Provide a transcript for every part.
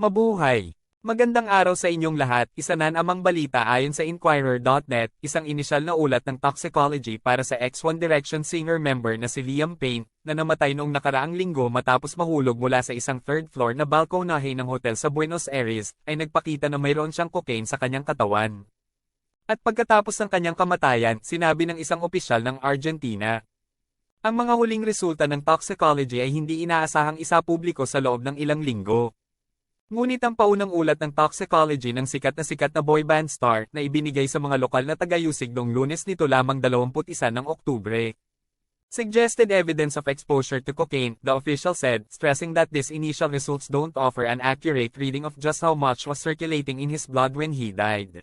Mabuhay! Magandang araw sa inyong lahat, isa nan amang balita ayon sa Inquirer.net, isang inisyal na ulat ng toxicology para sa X1 Direction singer member na si Liam Payne, na namatay noong nakaraang linggo matapos mahulog mula sa isang third floor na balkonahe ng hotel sa Buenos Aires, ay nagpakita na mayroon siyang cocaine sa kanyang katawan. At pagkatapos ng kanyang kamatayan, sinabi ng isang opisyal ng Argentina, ang mga huling resulta ng toxicology ay hindi inaasahang isa publiko sa loob ng ilang linggo. Ngunit ang paunang ulat ng toxicology ng sikat na sikat na boy band star na ibinigay sa mga lokal na tagayusig noong lunes nito lamang 21 ng Oktubre. Suggested evidence of exposure to cocaine, the official said, stressing that these initial results don't offer an accurate reading of just how much was circulating in his blood when he died.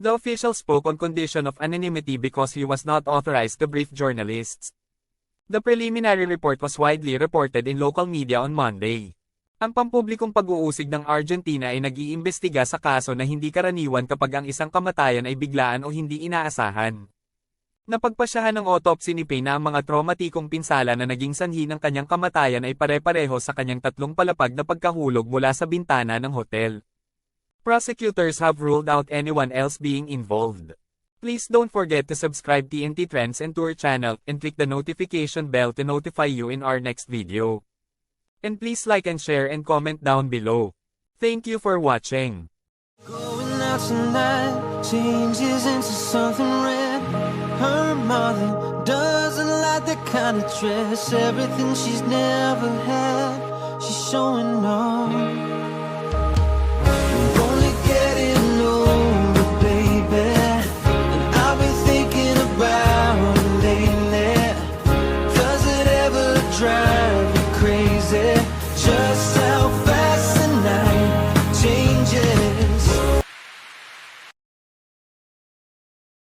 The official spoke on condition of anonymity because he was not authorized to brief journalists. The preliminary report was widely reported in local media on Monday. Ang pampublikong pag-uusig ng Argentina ay nag-iimbestiga sa kaso na hindi karaniwan kapag ang isang kamatayan ay biglaan o hindi inaasahan. Napagpasyahan ng autopsy ni na ang mga traumatikong pinsala na naging sanhi ng kanyang kamatayan ay pare-pareho sa kanyang tatlong palapag na pagkahulog mula sa bintana ng hotel. Prosecutors have ruled out anyone else being involved. Please don't forget to subscribe TNT Trends and Tour channel and click the notification bell to notify you in our next video. And please like and share and comment down below. Thank you for watching. Going out tonight changes into something red. Her mother doesn't like kind of dress. Everything she's never had.